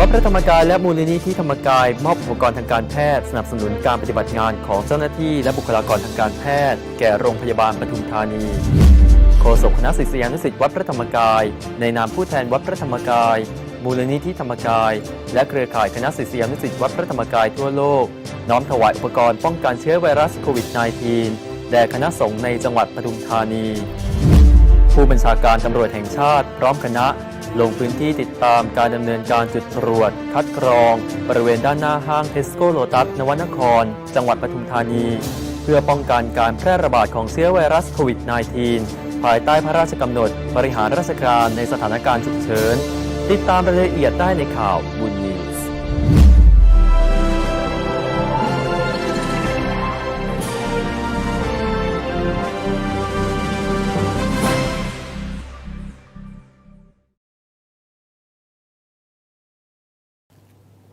วัดพระธรรมกายและมูลนิธิธรรมกาย มอบอุปกรณ์ทางการแพทย์ สนับสนุนการปฏิบัติงานของเจ้าหน้าที่และบุคลากรทางการแพทย์ แก่โรงพยาบาลปทุมธานีโฆษกคณะศิษยานุศิษย์วัดพระธรรมกาย ในนามผู้แทนวัดพระธรรมกาย มูลนิธิธรรมกาย และเครือข่ายคณะศิษยานุศิษย์วัดพระธรรมกายทั่วโลก น้อมถวายอุปกรณ์ป้องกันเชื้อไวรัสโควิด -19 แด่คณะสงฆ์ในจังหวัดปทุมธานี ผู้บัญชาการตำรวจแห่งชาติ พร้อมคณะ ลงพื้นที่ติดตามการดำเนินการจุดตรวจ คัดกรอง บริเวณด้านหน้าห้างเทสโก้โลตัสนวนคร จังหวัดปทุมธานี เพื่อป้องกันการแพร่ระบาดของเชื้อไวรัสโควิด -19 ภายใต้พระราชกำหนด บริหารราชการในสถานการณ์ฉุกเฉิน ติดตามรายละเอียดได้ในข่าวบุญ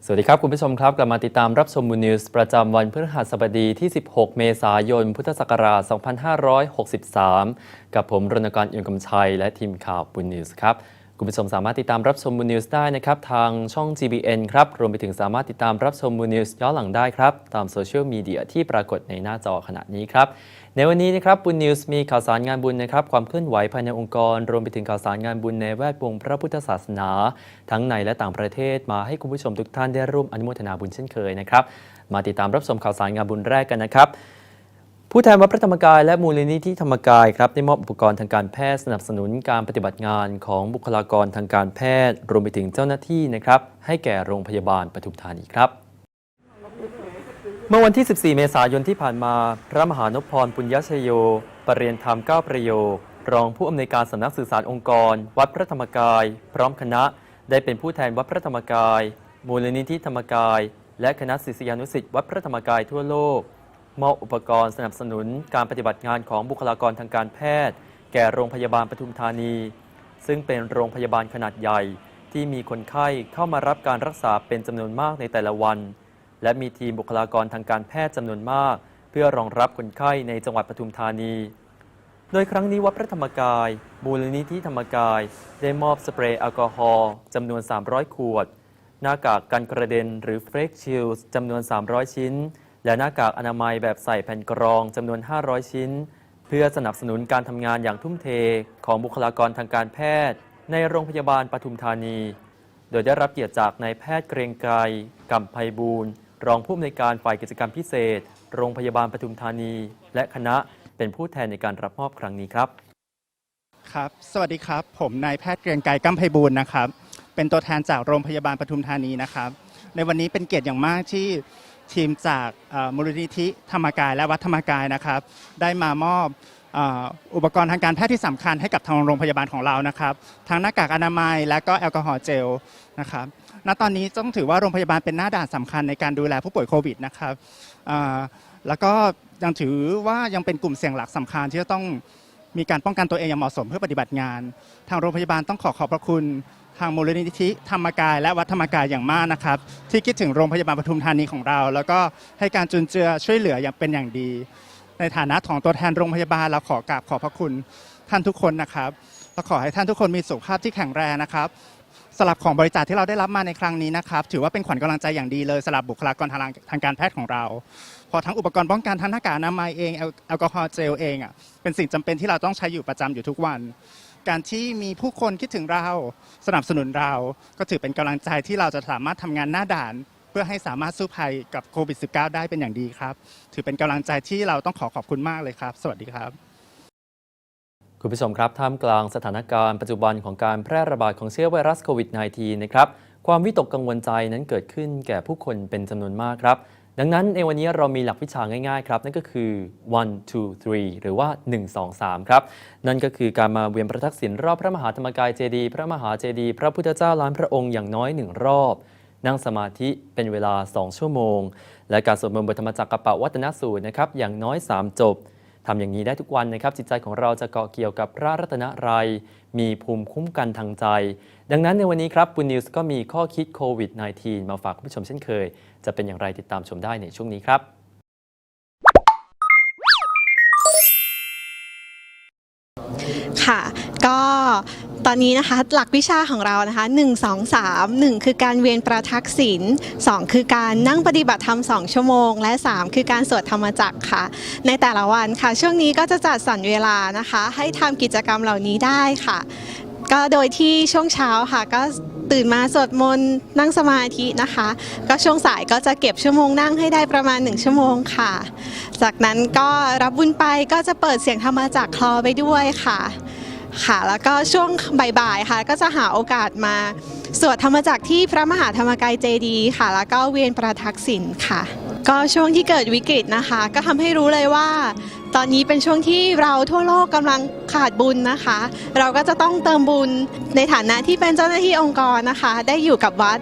สวัสดีครับ คุณผู้ชมครับ กลับมาติดตามรับชมมูนิวส์ประจำวันพฤหัสบดีที่ 16 เมษายน พุทธศักราช 2563 กับผมรณกรอินกำชัย และทีมข่าวบุนิวส์ครับ คุณผู้ชมสามารถติดตามรับชมมูนิวส์ได้นะครับ ทางช่อง GBN ครับ รวมไปถึงสามารถติดตามรับชมมูนิวส์ย้อนหลังได้ครับ ตามโซเชียลมีเดียที่ปรากฏในหน้าจอขณะนี้ครับ ในวันนี้นะครับบุญนิวส์มีข่าวสารงานบุญนะครับความเคลื่อนไหวภายในองค์กร รวมไปถึงข่าวสารงานบุญในแวดวงพระพุทธศาสนา ทั้งในและต่างประเทศมาให้คุณผู้ชมทุกท่านได้ร่วมอนุโมทนาบุญเช่นเคยนะครับมาติดตามรับชมข่าวสารงานบุญแรกกันนะครับผู้แทนวัดพระธรรมกายและมูลนิธิธรรมกายครับได้มอบอุปกรณ์ทางการแพทย์สนับสนุนการปฏิบัติงานของบุคลากรทางการแพทย์ รวมไปถึงเจ้าหน้าที่นะครับให้แก่โรงพยาบาลปทุมธานีครับ มื่อวันที่ 14 เมษายนที่ผ่านมา พระมหานพพร ปุญญชโย ปรริยนธรรม 9 ประโยค รองผู้อำนวยการสำนักสื่อสารองค์กร วัดพระธรรมกาย พร้อมคณะ ได้เป็นผู้แทนวัดพระธรรมกาย มูลนิธิธรรมกาย และคณะศิษยานุศิษย์วัดพระธรรมกายทั่วโลก มอบอุปกรณ์สนับสนุนการปฏิบัติงานของบุคลากรทางการแพทย์ แก่โรงพยาบาลปทุมธานี ซึ่งเป็นโรงพยาบาลขนาดใหญ่ ที่มีคนไข้เข้ามารับการรักษาเป็นจำนวนมากในแต่ละวัน และมีทีมบุคลากรทางการแพทย์จำนวนมาก เพื่อรองรับคนไข้ในจังหวัดปทุมธานี โดยครั้งนี้วัดพระธรรมกาย มูลนิธิธรรมกาย ได้มอบสเปรย์แอลกอฮอล์จำนวน 300 ขวด หน้ากากกันกระเด็นหรือเฟรกชิลจำนวน 300 ชิ้น และหน้ากากอนามัยแบบใส่แผ่นกรองจำนวน 500 ชิ้น เพื่อสนับสนุนการทำงานอย่างทุ่มเทของบุคลากรทางการแพทย์ ในโรงพยาบาลปทุมธานี โดยได้รับเกียรติจากนายแพทย์เกรียงไกรกำไพบูรณ์ รองผู้อำนวยการฝ่ายกิจกรรมพิเศษ โรงพยาบาลปทุมธานี และคณะเป็นผู้แทนในการรับมอบครั้งนี้ครับ ครับ สวัสดีครับ ผมนายแพทย์เกรียงไกรกัมไพบูลย์นะครับ เป็นตัวแทนจากโรงพยาบาลปทุมธานีนะครับ ในวันนี้เป็นเกียรติอย่างมากที่ทีมจากเอ่อมูลนิธิธรรมกายและวัดธรรมกายนะครับ ได้มามอบเอ่ออุปกรณ์ทางการแพทย์ที่สำคัญให้กับทางโรงพยาบาลของเรานะครับ ทั้งหน้ากากอนามัยและก็แอลกอฮอล์เจลนะครับ ณตอนนี้ต้องถือว่าโรงพยาบาลเป็นหน้าด่านสำคัญในการดูแลผู้ป่วยโควิดนะครับแล้วก็ยังถือว่ายังเป็นกลุ่มเสี่ยงหลักสำคัญที่จะต้องมีการป้องกันตัวเองอย่างเหมาะสมเพื่อปฏิบัติงาน ทางโรงพยาบาลต้องขอขอบพระคุณทางมูลนิธิธรรมกายและวัดธรรมกายอย่างมากนะครับ ที่คิดถึงโรงพยาบาลปทุมธานีของเรา แล้วก็ให้การจุนเจือช่วยเหลืออย่างเป็นอย่างดี ในฐานะของตัวแทนโรงพยาบาลเราขอกราบขอบพระคุณท่านทุกคนนะครับและขอให้ท่านทุกคนมีสุขภาพที่แข็งแรงนะครับ สำหรับของบริจาคที่เราได้รับมาในครั้งนี้นะครับถือว่าเป็นขวัญกำลังใจอย่างดีเลยสำหรับบุคลากรทางทางการแพทย์ของเรา พอทั้งอุปกรณ์ป้องกันทั้งหน้ากากอนามัยเองแอลแอลกอฮอล์เจลเองอะเป็นสิ่งจำเป็นที่เราต้องใช้อยู่ประจำอยู่ทุกวัน การที่มีผู้คนคิดถึงเราสนับสนุนเรา ก็ถือเป็นกำลังใจที่เราจะสามารถทำงานหน้าด่าน เพื่อให้สามารถสู้ภัยกับโควิด -19 ได้เป็นอย่างดีครับ ถือเป็นกำลังใจที่เราต้องขอขอบคุณมากเลยครับ สวัสดีครับ คุณผู้ชมครับท่ามกลางสถานการณ์ปัจจุบันของการแพร่ระบาดของเชื้อไวรัสโควิด -19 นะครับความวิตกกังวลใจนั้นเกิดขึ้นแก่ผู้คนเป็นจำนวนมากครับ ดังนั้นในวันนี้เรามีหลักวิชาง่ายๆครับ นั่นก็คือ one two three หรือว่า 1 2 3 ครับ นั่นก็คือการมาเวียนประทักษิณรอบพระมหาธรรมกายเจดีย์พระมหาเจดีย์พระพุทธเจ้าล้านพระองค์อย่างน้อยหนึ่งรอบ นั่งสมาธิเป็นเวลา 2 ชั่วโมง และการสวดมนต์บทธรรมจักรกปวัตนสูตรนะครับอย่างน้อย 3 จบ ทำอย่างนี้ได้ทุกวันนะครับจิตใจของเราจะเกาะเกี่ยวกับพระรัตนรัย มีภูมิคุ้มกันทางใจ ดังนั้นในวันนี้ครับบุญนิวส์ก็มีข้อคิดโควิด -19 มาฝากคุณผู้ชมเช่นเคย จะเป็นอย่างไรติดตามชมได้ในช่วงนี้ครับค่ะ ก็ ตอนนี้นะคะหลักวิชาของเรานะคะ 1 2 3 1 คือการเวียนประทักษิณ2คือการนั่งปฏิบัติธรรม2ชั่วโมง และ 3 คือการสวดธรรมจักรค่ะ ในแต่ละวันค่ะ ช่วงนี้ก็จะจัดสรรเวลานะคะ ให้ทำกิจกรรมเหล่านี้ได้ค่ะ ก็โดยที่ช่วงเช้าค่ะก็ตื่นมาสวดมนต์นั่งสมาธินะคะ ก็ช่วงสายก็จะเก็บชั่วโมงนั่งให้ได้ประมาณ 1 ชั่วโมงค่ะ จากนั้นก็รับบุญไปก็จะเปิดเสียงธรรมจักรคลอไปด้วยค่ะ ค่ะ แล้วก็ช่วงบ่ายๆค่ะ ก็จะหาโอกาสมาสวดธรรมจักรที่พระมหาธรรมกายเจดีย์ค่ะ แล้วก็เวียนประทักษิณค่ะ ก็ช่วงที่เกิดวิกฤตนะคะ ก็ทำให้รู้เลยว่า ตอนนี้เป็นช่วงที่เราทั่วโลกกำลังขาดบุญนะคะ เราก็จะต้องเติมบุญในฐานะที่เป็นเจ้าหน้าที่องค์กรนะคะ ได้อยู่กับวัด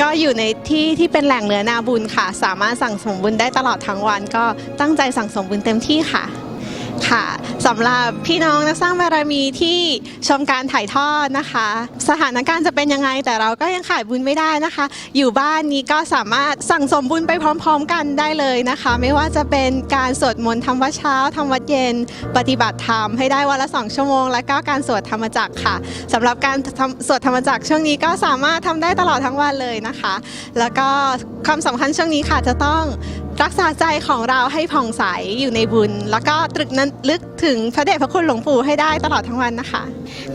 ก็อยู่ในที่ที่เป็นแหล่งเหนือนาบุญค่ะ สามารถสั่งสมบุญได้ตลอดทั้งวัน ก็ตั้งใจสั่งสมบุญเต็มที่ค่ะ ค่ะสำหรับพี่น้องนักสร้างบารมีที่ชมการถ่ายทอดนะคะ สถานการณ์จะเป็นยังไงแต่เราก็ยังขายบุญไม่ได้นะคะ อยู่บ้านนี้ก็สามารถสั่งสมบุญไปพร้อม ๆ กันได้เลยนะคะ ไม่ว่าจะเป็นการสวดมนต์ทำวัดเช้าทำวัดเย็น ปฏิบัติธรรมให้ได้วันละ2ชั่วโมง แล้วก็การสวดธรรมจักรค่ะสำหรับการสวดธรรมจักรช่วงนี้ก็สามารถทำได้ตลอดทั้งวันเลยนะคะ แล้วก็ความสำคัญช่วงนี้ค่ะจะต้อง รักษาใจของเราให้ผ่องใสอยู่ในบุญ แล้วก็ตรึกนั้นลึกถึงพระเดชพระคุณหลวงปู่ให้ได้ตลอดทั้งวันนะคะ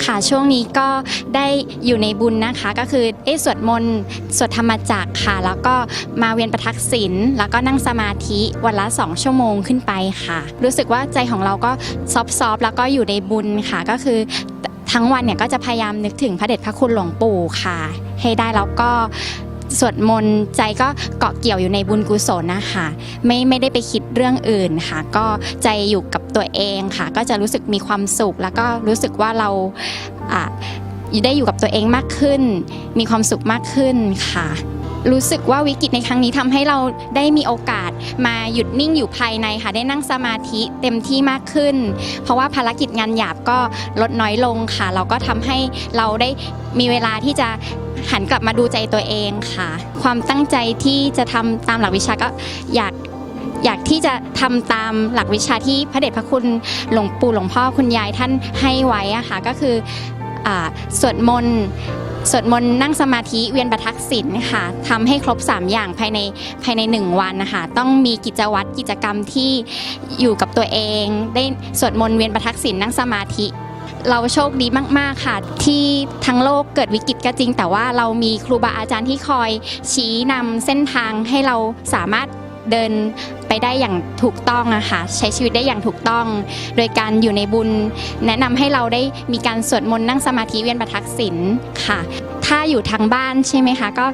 ค่ะช่วงนี้ก็ได้อยู่ในบุญนะคะก็คือได้สวดมนต์สวดธรรมจักรค่ะ แล้วก็มาเวียนประทักษิณแล้วก็นั่งสมาธิวันละ 2 ชั่วโมงขึ้นไปค่ะ รู้สึกว่าใจของเราก็ซอฟๆแล้วก็อยู่ในบุญค่ะก็คือทั้งวันเนี่ยก็จะพยายามนึกถึงพระเดชพระคุณหลวงปู่ค่ะ ให้ได้แล้วก็ สวดมนต์ใจก็เกาะเกี่ยวอยู่ในบุญกุศลนะคะไม่ไม่ได้ไปคิดเรื่องอื่นค่ะ ก็ใจอยู่กับตัวเองค่ะ ก็จะรู้สึกมีความสุข แล้วก็รู้สึกว่าเราอ่ได้อยู่กับตัวเองมากขึ้น มีความสุขมากขึ้นค่ะ รู้สึกว่าวิกฤตในครั้งนี้ทำให้เราได้มีโอกาสมาหยุดนิ่งอยู่ภายในค่ะ ได้นั่งสมาธิเต็มที่มากขึ้น เพราะว่าภารกิจงานหยาบก็ลดน้อยลงค่ะ เราก็ทำให้เราได้มีเวลาที่จะหันกลับมาดูใจตัวเองค่ะ ความตั้งใจที่จะทำตามหลักวิชาก็อยากอยากที่จะทำตามหลักวิชาที่พระเดชพระคุณหลวงปู่หลวงพ่อคุณยายท่านให้ไว้อะค่ะก็คือ สวดมนต์สวดมนต์นั่งสมาธิเวียนประทักษิณค่ะทำให้ครบ 3 อย่างภายในภายใน 1 วันนะคะต้องมีกิจวัตรกิจกรรมที่อยู่กับตัวเอง ได้สวดมนต์เวียนประทักษิณนั่งสมาธิ เราโชคดีมาก ๆ ค่ะ ที่ทั้งโลกเกิดวิกฤตก็จริง แต่ว่าเรามีครูบาอาจารย์ที่คอยชี้นำเส้นทางให้เราสามารถ เดินไปได้อย่างถูกต้องอะค่ะใช้ชีวิตได้อย่างถูกต้อง โดยการอยู่ในบุญ แนะนำให้เราได้มีการสวดมนต์นั่งสมาธิเวียนประทักษิณค่ะ ถ้าอยู่ทางบ้านใช่ไหมคะก็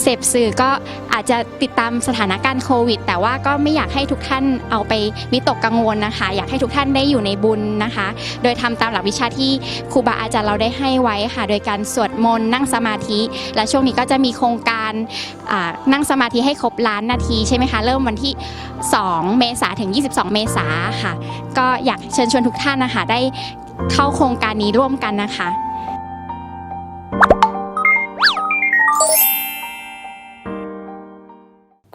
เสพสื่อก็อาจจะติดตามสถานการณ์โควิด แต่ว่าก็ไม่อยากให้ทุกท่านเอาไปวิตกกังวลนะคะ อยากให้ทุกท่านได้อยู่ในบุญนะคะ โดยทำตามหลักวิชาที่ครูบาอาจารย์เราได้ให้ไว้ค่ะ โดยการสวดมนต์นั่งสมาธิ และช่วงนี้ก็จะมีโครงการนั่งสมาธิให้ครบล้านนาทีใช่ไหมคะ เริ่มวันที่ 2 เมษาถึง 22 เมษาค่ะ ก็อยากเชิญชวนทุกท่านนะคะได้เข้าโครงการนี้ร่วมกันนะคะ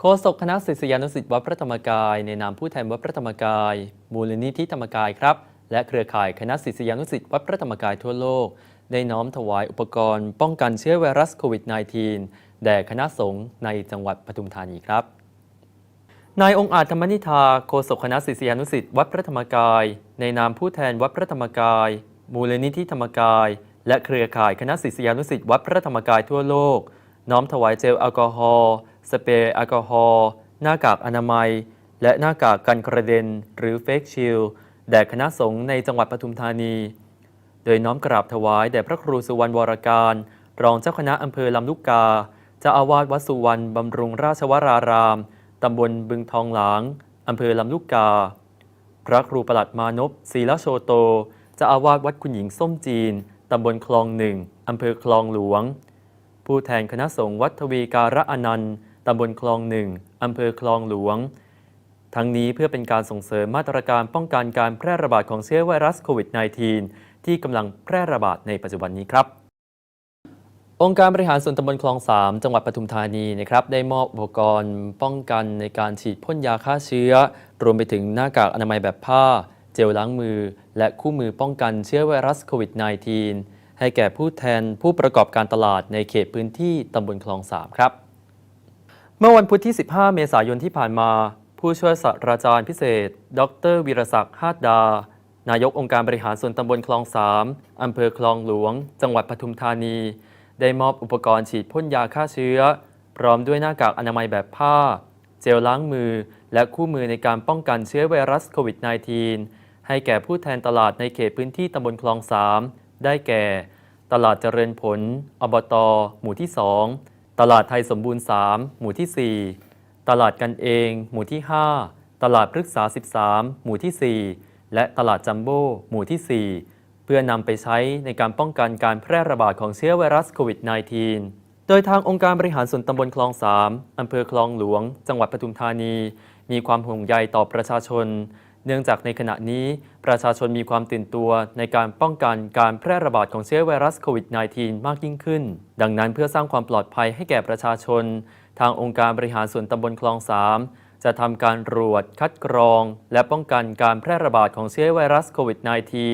ฆษกคณะศิษยานุศิษย์วัดพระธรรมกาย ในนามผู้แทนวัดพระธรรมกาย มูลนิธิธรรมกายครับ และเครือข่ายคณะศิษยานุศิษย์วัดพระธรรมกายทั่วโลก ได้น้อมถวายอุปกรณ์ ป้องกันเชื้อไวรัสโควิด -19 แด่คณะสงฆ์ในจังหวัดปทุมธานีครับนายองค์อาจธรรมนิธาโฆษกคณะศิษยานุศิษย์วัดพระธรรมกาย ในนามผู้แทนวัดพระธรรมกาย มูลนิธิธรรมกาย และเครือข่ายคณะศิษยานุศิษย์วัดพระธรรมกายทั่วโลก น้อมถวายเจลแอลกอฮอล์ สเปรย์แอลกอฮอล์หน้ากากอนามัย และหน้ากากกันกระเด็น หรือเฟกชิลแด่คณะสงฆ์ในจังหวัดปทุมธานี โดยน้อมกราบถวายแด่พระครูสุวรรณวรการ รองเจ้าคณะอำเภอลำลูกกาเจ้าอาวาสวัดสุวรรณบำรุงราชวราราม ตำบลบึงทองหลางอำเภอลำลูกกา พระครูประหลัดมานพศรีละโชโตเจ้าอาวาสวัดคุณหญิงส้มจีน ตำบลคลองหนึ่งอำเภอคลองหลวง ผู้แทนคณะสงฆ์วัดทวีการะอนันต์ ตำบลคลองหนึ่งอำเภอคลองหลวง ทั้งนี้เพื่อเป็นการส่งเสริมมาตรการป้องกันการแพร่ระบาดของเชื้อไวรัสโควิด -19 ที่กำลังแพร่ระบาดในปัจจุบันนี้ครับ องค์การบริหารส่วนตำบลคลอง 3 จังหวัดปทุมธานีนะครับได้มอบอุปกรณ์ ป้องกันในการฉีดพ่นยาฆ่าเชื้อ รวมไปถึงหน้ากากอนามัยแบบผ้า เจลล้างมือ และคู่มือป้องกันเชื้อไวรัสโควิด -19 ให้แก่ผู้แทนผู้ประกอบการตลาดในเขตพื้นที่ตำบลคลองสามครับ เมื่อวันพุธที่ 15 เมษายนที่ผ่านมา ผู้ช่วยศาสตราจารย์พิเศษ ดรวีรศักดิ์ฮาดดา นายกองค์การบริหารส่วนตำบลคลองสามอำเภอคลองหลวง จังหวัดปทุมธานี ได้มอบอุปกรณ์ฉีดพ่นยาฆ่าเชื้อ พร้อมด้วยหน้ากากอนามัยแบบผ้า เจลล้างมือ และคู่มือในการป้องกันเชื้อไวรัสโควิด -19 ให้แก่ผู้แทนตลาดในเขตพื้นที่ตำบลคลองสามได้แก่ ตลาดเจริญผล อบต หมู่ที่ 2 ตลาดไทยสมบูรณ์ 3 หมู่ที่ 4 ตลาดกันเอง หมู่ที่ 5 ตลาดพฤกษา 13 หมู่ที่ 4 และตลาดจัมโบ้หมู่ที่ 4 เพื่อนำไปใช้ในการป้องกันการแพร่ระบาดของเชื้อไวรัสโควิด -19 โดยทางองค์การบริหารส่วนตำบลคลอง 3 อำเภอคลองหลวง จังหวัดปทุมธานี มีความห่วงใยต่อประชาชน เนื่องจากในขณะนี้ประชาชนมีความตื่นตัวในการป้องกันการแพร่ระบาดของเชื้อไวรัสโควิด -19 มากยิ่งขึ้น ดังนั้นเพื่อสร้างความปลอดภัยให้แก่ประชาชน ทางองค์การบริหารส่วนตำบลคลองสามจะทำการตรวจคัดกรอง และป้องกันการแพร่ระบาดของเชื้อไวรัสโควิด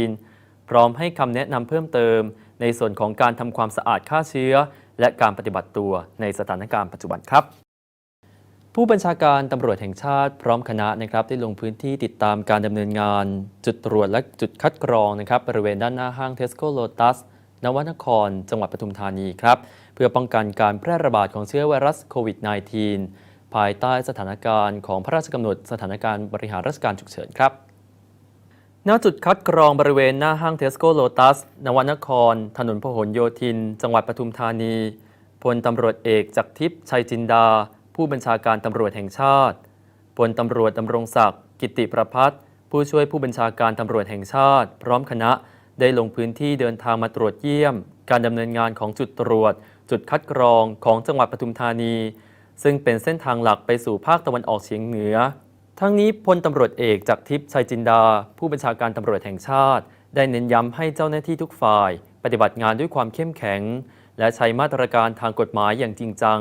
-19 พร้อมให้คำแนะนำเพิ่มเติม ในส่วนของการทำความสะอาดฆ่าเชื้อ และการปฏิบัติตัวในสถานการณ์ปัจจุบันครับ ผู้บัญชาการตำรวจแห่งชาติพร้อมคณะนะครับได้ลงพื้นที่ติดตามการดำเนินงาน จุดตรวจและจุดคัดกรองนะครับบริเวณด้านหน้าห้างเทสโก้โลตัสนวนคร จังหวัดปทุมธานีครับ เพื่อป้องกันการแพร่ระบาดของเชื้อไวรัสโควิด -19 ภายใต้สถานการณ์ของพระราชกำหนดสถานการณ์บริหารราชการฉุกเฉินครับณจุดคัดกรองบริเวณหน้าห้างเทสโก้โลตัสนวนคร ถนนพหลโยธิน จังหวัดปทุมธานีพลตำรวจเอกจากทิพย์ชัยจินดา ผู้บัญชาการตำรวจแห่งชาติพลตำรวจดำรงศักดิ์กิติประพัฒน์ผู้ช่วยผู้บัญชาการตำรวจแห่งชาติ พร้อมคณะได้ลงพื้นที่เดินทางมาตรวจเยี่ยม การดำเนินงานของจุดตรวจ จุดคัดกรองของจังหวัดปทุมธานี ซึ่งเป็นเส้นทางหลักไปสู่ภาคตะวันออกเฉียงเหนือ ทั้งนี้พลตำรวจเอกจากทิพย์ชัยจินดา ผู้บัญชาการตำรวจแห่งชาติ ได้เน้นย้ำให้เจ้าหน้าที่ทุกฝ่าย ปฏิบัติงานด้วยความเข้มแข็ง และใช้มาตรการทางกฎหมายอย่างจริงจัง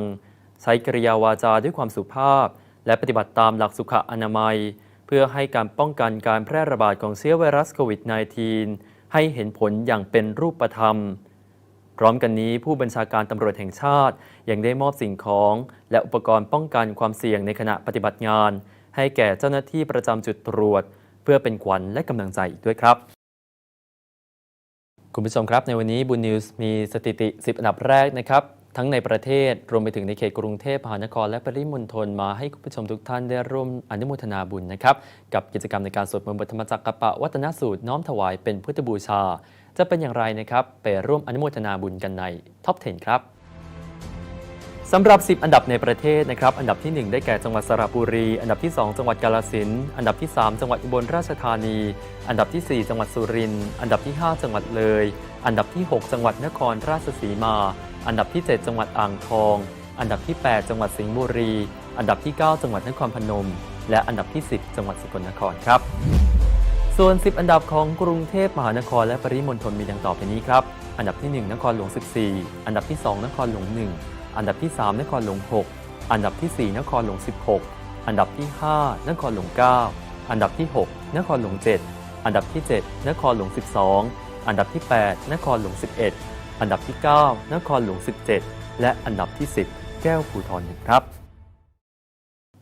ใช้กริยาวาจาด้วยความสุภาพ และปฏิบัติตามหลักสุขอนามัย เพื่อให้การป้องกันการแพร่ระบาดของเชื้อไวรัสโควิด -19 ให้เห็นผลอย่างเป็นรูปธรรม พร้อมกันนี้ผู้บัญชาการตำรวจแห่งชาติ ยังได้มอบสิ่งของ และอุปกรณ์ป้องกันความเสี่ยงในขณะปฏิบัติงาน ให้แก่เจ้าหน้าที่ประจำจุดตรวจ เพื่อเป็นขวัญและกำลังใจอีกด้วยครับคุณผู้ชมครับในวันนี้บุญนิวส์มีสถิติ 10 อันดับแรกนะครับ ทั้งในประเทศรวมไปถึงในเขตกรุงเทพมหานครและปริมณฑลมาให้คุณผู้ชมทุกท่านได้ร่วมอนุโมทนาบุญนะครับ กับกิจกรรมในการสวดมนต์บทธรรมจักรกัปะวัตนสูตรน้อมถวายเป็นพุทธบูชา จะเป็นอย่างไรนะครับ ไปร่วมอนุโมทนาบุญกันในท็อป 10 ครับสำหรับ 10 อันดับในประเทศนะครับ อันดับที่ 1 ได้แก่จังหวัดสระบุรี อันดับที่ 2 จังหวัดกาฬสินอันดับที่ 3 จังหวัดอุบลราชธานี อันดับที่ 4 จังหวัดสุรินทร์ อันดับที่ 5 จังหวัดเลย อันดับที่ 6 จังหวัดนครราชสีมา อันดับที่ 7 จังหวัดอ่างทอง อันดับที่ 8 จังหวัดสิงห์บุรี อันดับที่ 9 จังหวัดนครพนม และอันดับที่ 10 จังหวัดสกลนครครับ ส่วน 10 อันดับของกรุงเทพมหานครและปริมณฑลมีดังต่อไปนี้ครับ อันดับที่ 1 นครหลวง 14 อันดับที่ 2 นครหลวง 1 อันดับที่ 3 นครหลวง 6 อันดับที่ 4 นครหลวง 16 อันดับที่ 5 นครหลวง 9 อันดับที่ 6 นครหลวง 7 อันดับที่ 7 นครหลวง 12 อันดับที่ 8 นครหลวง 11 อันดับที่ 9 นครหลวง 17 และอันดับที่ 10 แก้วภูทรหนึ่งครับ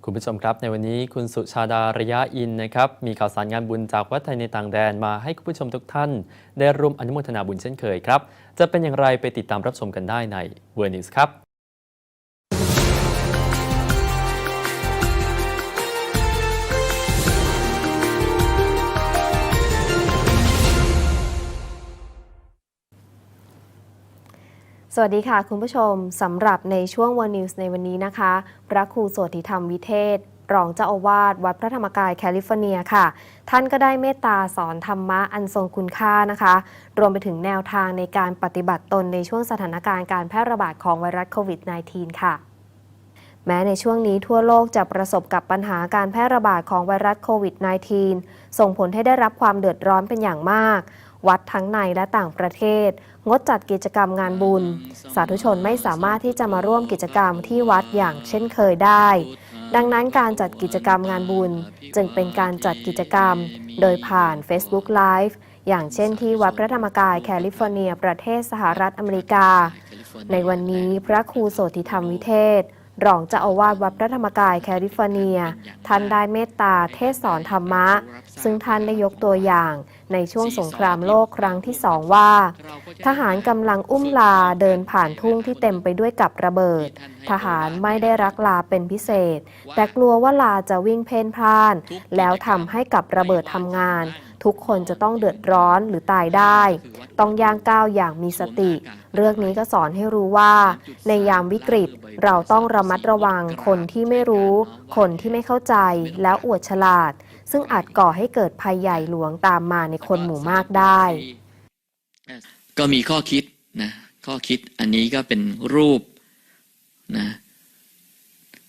คุณผู้ชมครับ ในวันนี้คุณสุชาดาระยะอินนะครับ มีข่าวสารงานบุญจากวัดไทยในต่างแดนมาให้คุณผู้ชมทุกท่าน ได้ร่วมอนุโมทนาบุญเช่นเคยครับ จะเป็นอย่างไรไปติดตามรับชมกันได้ใน w o r d News ครับ วัสดีค่ะคุณผู้ชมสำหรับในช่วงวันนิวส์ในวันนี้นะคะ พระครูโสติธรรมวิเทศ รองเจ้าอาวาสวัดพระธรรมกายแคลิฟอร์เนียค่ะ ท่านก็ได้เมตตาสอนธรรมะอันทรงคุณค่านะคะ รวมไปถึงแนวทางในการปฏิบัติตนในช่วงสถานการณ์การแพร่ระบาดของไวรัสโควิด -19 ค่ะแม้ในช่วงนี้ทั่วโลกจะประสบกับปัญหาการแพร่ระบาดของไวรัสโควิด -19 ส่งผลให้ได้รับความเดือดร้อนเป็นอย่างมาก วัดทั้งในและต่างประเทศ งดจัดกิจกรรมงานบุญ สาธุชนไม่สามารถที่จะมาร่วมกิจกรรมที่วัดอย่างเช่นเคยได้ ดังนั้นการจัดกิจกรรมงานบุญ จึงเป็นการจัดกิจกรรม โดยผ่าน Facebook Live อย่างเช่นที่วัดพระธรรมกายแคลิฟอร์เนีย ประเทศสหรัฐอเมริกา ในวันนี้พระครูโสติธรรมวิเทศ รองเจ้าอาวาสวัดพระธรรมกายแคลิฟอร์เนีย ท่านได้เมตตาเทศสอนธรรมะ ซึ่งท่านได้ยกตัวอย่าง ในช่วงสงครามโลกครั้งที่สองว่า ทหารกำลังอุ้มลาเดินผ่านทุ่งที่เต็มไปด้วยกับระเบิด ทหารไม่ได้รักลาเป็นพิเศษ แต่กลัวว่าลาจะวิ่งเพ่นพ่าน แล้วทำให้กับระเบิดทำงาน ทุกคนจะต้องเดือดร้อนหรือตายได้ ต้องย่างก้าวอย่างมีสติ เรื่องนี้ก็สอนให้รู้ว่า ในยามวิกฤตเราต้องระมัดระวังคนที่ไม่รู้ คนที่ไม่เข้าใจแล้วอวดฉลาด ซึ่งอาจก่อให้เกิดภัยใหญ่หลวงตามมาในคนหมู่มากได้ ก็มีข้อคิดนะข้อคิดอันนี้ก็เป็นรูปนะ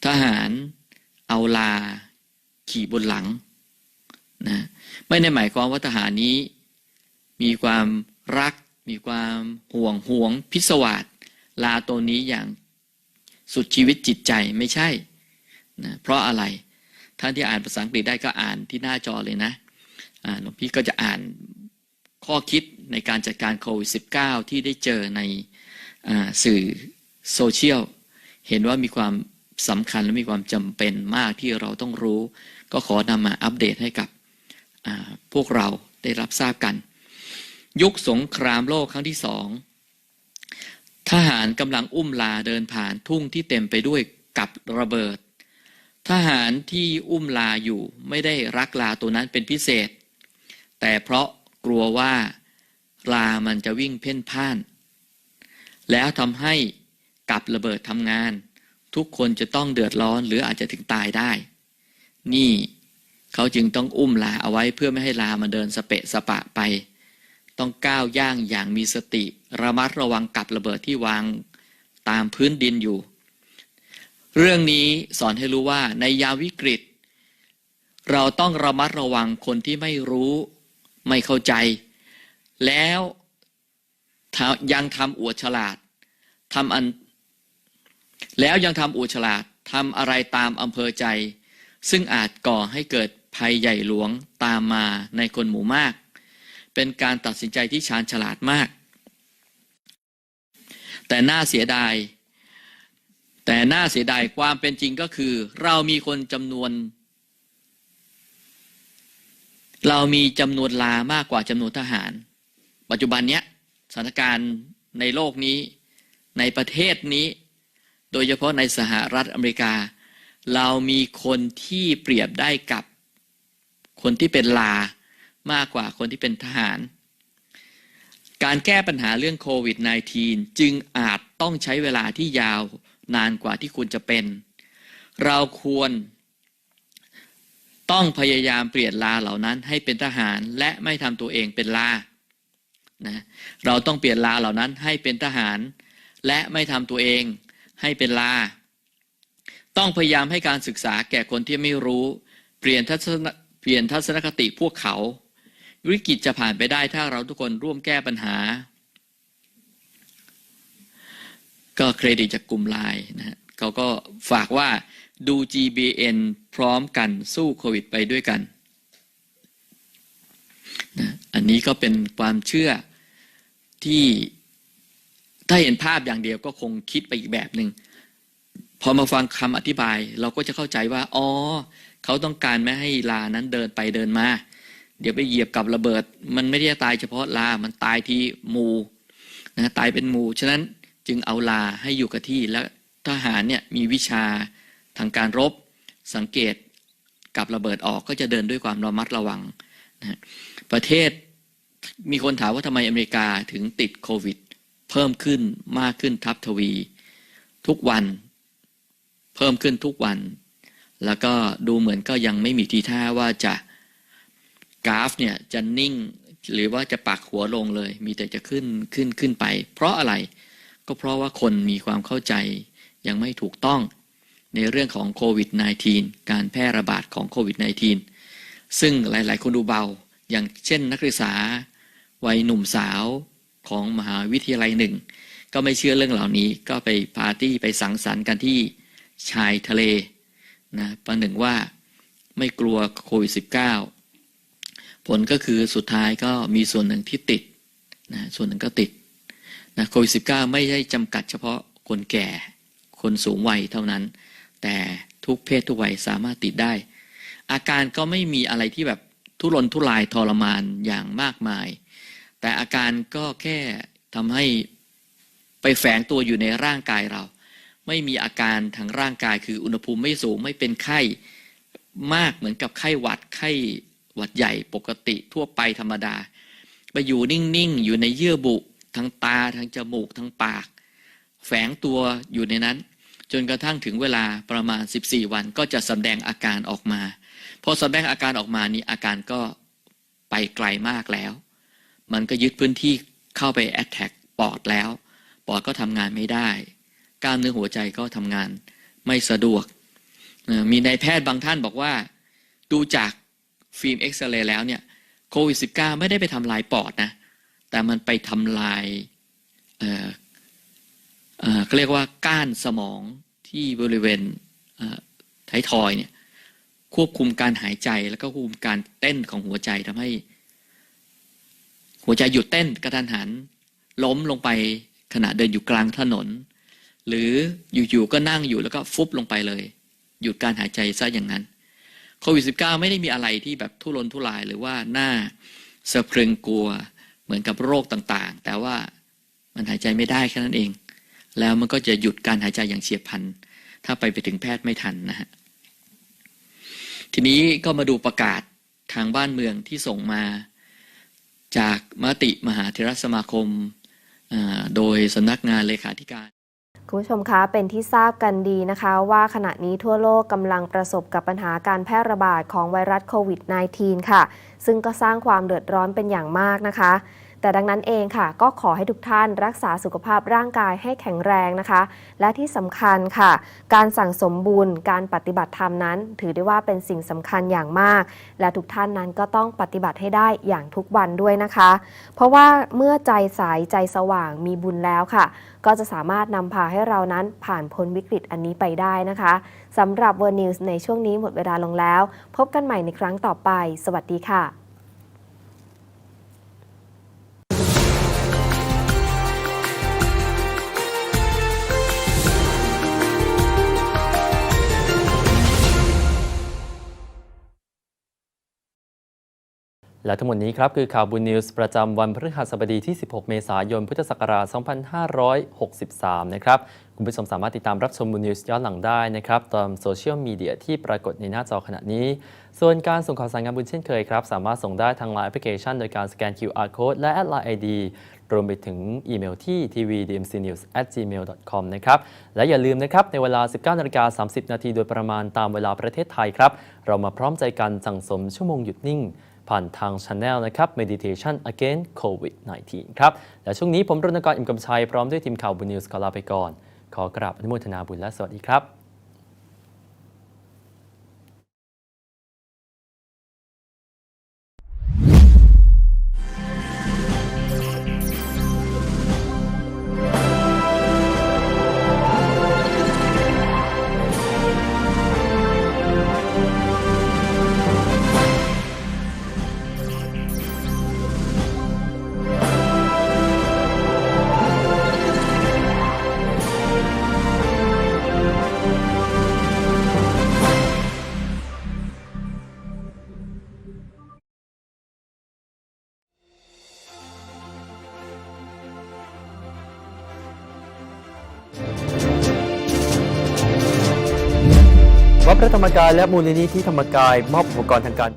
ทหารเอาลาขี่บนหลังนะไม่ได้หมายความว่าทหารนี้ มีความรัก มีความห่วงห่วงพิศวาสลาตัวนี้อย่างสุดชีวิตจิตใจไม่ใช่นะเพราะอะไร ท่านที่อ่านภาษาอังกฤษได้ก็อ่านที่หน้าจอเลยนะหลวงพี่ก็จะอ่านข้อคิดในการจัดการโควิด -19 ที่ได้เจอในอสื่อโซเชียล เห็นว่ามีความสำคัญและมีความจำเป็นมากที่เราต้องรู้ ก็ขอนำมาอัปเดตให้กับพวกเราได้รับทราบกัน ยุคสงครามโลกครั้งที่สองทหารกำลังอุ้มลาเดินผ่านทุ่งที่เต็มไปด้วยกับระเบิด ทหารที่อุ้มลาอยู่ไม่ได้รักลาตัวนั้นเป็นพิเศษ แต่เพราะกลัวว่าลามันจะวิ่งเพ่นพ่าน แล้วทำให้กับระเบิดทำงาน ทุกคนจะต้องเดือดร้อนหรืออาจจะถึงตายได้ นี่เขาจึงต้องอุ้มลาเอาไว้เพื่อไม่ให้ลามันเดินสเปะสปะไป ต้องก้าวย่างอย่างมีสติ ระมัดระวังกับระเบิดที่วางตามพื้นดินอยู่ เรื่องนี้สอนให้รู้ว่าในยามวิกฤต เราต้องระมัดระวังคนที่ไม่รู้ไม่เข้าใจ แล้วยังทำอวดฉลาดทำอัน แล้วยังทำอวดฉลาดทำอะไรตามอำเภอใจ ซึ่งอาจก่อให้เกิดภัยใหญ่หลวงตามมาในคนหมู่มาก เป็นการตัดสินใจที่ชาญฉลาดมาก แต่น่าเสียดาย แต่น่าเสียดายความเป็นจริงก็คือ เรามีคนจำนวน เรามีจำนวนลามากกว่าจำนวนทหาร ปัจจุบันเนี้ยสถานการณ์ในโลกนี้ ในประเทศนี้ โดยเฉพาะในสหรัฐอเมริกา เรามีคนที่เปรียบได้กับคนที่เป็นลามากกว่าคนที่เป็นทหาร การแก้ปัญหาเรื่องโควิด -19 จึงอาจต้องใช้เวลาที่ยาว นานกว่าที่ควรจะเป็น เราควร ต้องพยายามเปลี่ยนลาเหล่านั้นให้เป็นทหารและไม่ทำตัวเองเป็นลานะเราต้องเปลี่ยนลาเหล่านั้นให้เป็นทหาร และไม่ทำตัวเองให้เป็นลา ต้องพยายามให้การศึกษาแก่คนที่ไม่รู้ เปลี่ยนทัศนเปลี่ยนทัศนคติพวกเขา วิกฤตจะผ่านไปได้ถ้าเราทุกคนร่วมแก้ปัญหา ก็เครดิตจากกลุ่มไลน์นะฮะเขาก็ฝากว่าดู GBN พร้อมกันสู้โควิดไปด้วยกันนะอันนี้ก็เป็นความเชื่อที่ถ้าเห็นภาพอย่างเดียวก็คงคิดไปอีกแบบหนึ่งพอมาฟังคำอธิบาย เราก็จะเข้าใจว่า อ๋อ เขาต้องการไม่ให้ลานั้นเดินไปเดินมา เดี๋ยวไปเหยียบกับระเบิด มันไม่ได้ตายเฉพาะลา มันตายที่หมูนะตายเป็นหมูฉะนั้น จึงเอาลาให้อยู่กับที่และทหารเนี่ยมีวิชาทางการรบ สังเกตกับระเบิดออกก็จะเดินด้วยความระมัดระวังนะประเทศมีคนถามว่าทำไมอเมริกาถึงติดโควิด เพิ่มขึ้นมากขึ้นทับทวี ทุกวัน เพิ่มขึ้นทุกวัน แล้วก็ดูเหมือนก็ยังไม่มีทีท่าว่าจะกราฟเนี่ยจะนิ่งหรือว่าจะปักหัวลงเลย มีแต่จะขึ้นขึ้นขึ้นไป เพราะอะไร ก็เพราะว่าคนมีความเข้าใจยังไม่ถูกต้องในเรื่องของโควิด -19 การแพร่ระบาดของโควิด -19 ซึ่งหลาย ๆ คนดูเบา อย่างเช่นนักศึกษา วัยหนุ่มสาวของมหาวิทยาลัยหนึ่ง ก็ไม่เชื่อเรื่องเหล่านี้ก็ไปปาร์ตี้ไปสังสรรค์กันที่ชายทะเลนะประหนึ่งว่าไม่กลัวโควิด -19 ผลก็คือสุดท้ายก็มีส่วนหนึ่งที่ติดนะส่วนหนึ่งก็ติด นะโควิด -19 ไม่ได้จำกัดเฉพาะคนแก่ คนสูงวัยเท่านั้น แต่ทุกเพศทุกวัยสามารถติดได้ อาการก็ไม่มีอะไรที่แบบทุรนทุรายทรมานอย่างมากมาย แต่อาการก็แค่ทำให้ไปแฝงตัวอยู่ในร่างกายเรา ไม่มีอาการทางร่างกายคืออุณหภูมิไม่สูงไม่เป็นไข้มากเหมือนกับไข้หวัดไข้หวัดใหญ่ปกติทั่วไปธรรมดา ไปอยู่นิ่ง ๆ อยู่ในเยื่อบุ ทางตาทางจมูกทางปาก แฝงตัวอยู่ในนั้น จนกระทั่งถึงเวลาประมาณ 14 วันก็จะแสดงอาการออกมาพอแสดงอาการออกมานี่อาการก็ไปไกลมากแล้ว มันก็ยึดพื้นที่เข้าไปแอ t แทกปอดแล้ว ปอดก็ทำงานไม่ได้ กล้ามเนื้อหัวใจก็ทำงานไม่สะดวก มีนายแพทย์บางท่านบอกว่า ดูจากฟิล์มเอ็กซเรย์แล้วเนี่ยโควิด -19 ไม่ได้ไปทำลายปอดนะ แต่มันไปทำลายเอ่อเอ่อเขาเรียกว่าก้านสมองที่บริเวณท้ายทอยเนี่ยควบคุมการหายใจแล้วก็ควบคุมการเต้นของหัวใจทำให้ หัวใจหยุดเต้นกระทันหัน ล้มลงไปขณะเดินอยู่กลางถนน หรืออยู่ๆก็นั่งอยู่แล้วก็ฟุบลงไปเลย หยุดการหายใจซะอย่างนั้นโควิด -19 ไม่ได้มีอะไรที่แบบทุรนทุรายหรือว่าหน้าสะพรึงกลัว เหมือนกับโรคต่างๆ แต่ว่ามันหายใจไม่ได้แค่นั้นเอง แล้วมันก็จะหยุดการหายใจอย่างเฉียบพลัน ถ้าไปไปถึงแพทย์ไม่ทันนะฮะ ทีนี้ก็มาดูประกาศทางบ้านเมืองที่ส่งมาจากมติมหาเทรสมาคมอ่าโดยสำนักงานเลขาธิการคุณผู้ชมคะเป็นที่ทราบกันดีนะคะ ว่าขณะนี้ทั่วโลกกำลังประสบกับปัญหาการแพร่ระบาดของไวรัสโควิด -19 ค่ะ ซึ่งก็สร้างความเดือดร้อนเป็นอย่างมากนะคะ แต่ดังนั้นเองค่ะ ก็ขอให้ทุกท่านรักษาสุขภาพร่างกายให้แข็งแรงนะคะ และที่สำคัญค่ะ การสั่งสมบุญการปฏิบัติธรรมนั้น ถือได้ว่าเป็นสิ่งสำคัญอย่างมาก และทุกท่านนั้นก็ต้องปฏิบัติให้ได้อย่างทุกวันด้วยนะคะ เพราะว่าเมื่อใจใสใจสว่างมีบุญแล้วค่ะ ก็จะสามารถนำพาให้เรานั้นผ่านพ้นวิกฤตอันนี้ไปได้นะคะสำหรับ World News ในช่วงนี้หมดเวลาลงแล้ว พบกันใหม่ในครั้งต่อไป สวัสดีค่ะ และทั้งหมดนี้ครับคือข่าวบุญนิวส์ประจำวันพฤหัสบดีที่ 16 เมษายน พุทธศักราช 2563 นะครับ คุณผู้ชมสามารถติดตามรับชมบุญนิวส์ย้อนหลังได้นะครับตามโซเชียลมีเดียที่ปรากฏในหน้าจอขณะนี้ ส่วนการส่งข่าวสารงานบุญเช่นเคยครับ สามารถส่งได้ทางไลน์แอปพลิเคชัน โดยการสแกน QR code และแอดไลน์ ID รวมไปถึงอีเมลที่ tvdmcnews@gmail.com นะครับ และอย่าลืมนะครับ ในเวลา 19นาฬิกา30 นาทีโดยประมาณตามเวลาประเทศไทยครับ เรามาพร้อมใจกันสั่งสมชั่วโมงหยุดนิ่ง ผ่านทางช anel นะครับ Meditation Against COVID-19 ครับ และช่วงนี้ผมรณกรอิมกำชัย พร้อมด้วยทีมข่าวบุญนิวส์ขอลาไปก่อน ขอกราบอนุโมทนาบุญและสวัสดีครับ พระธรรมกายและมูลนิธิธรรมกายมอบอุปกรณ์ทางการ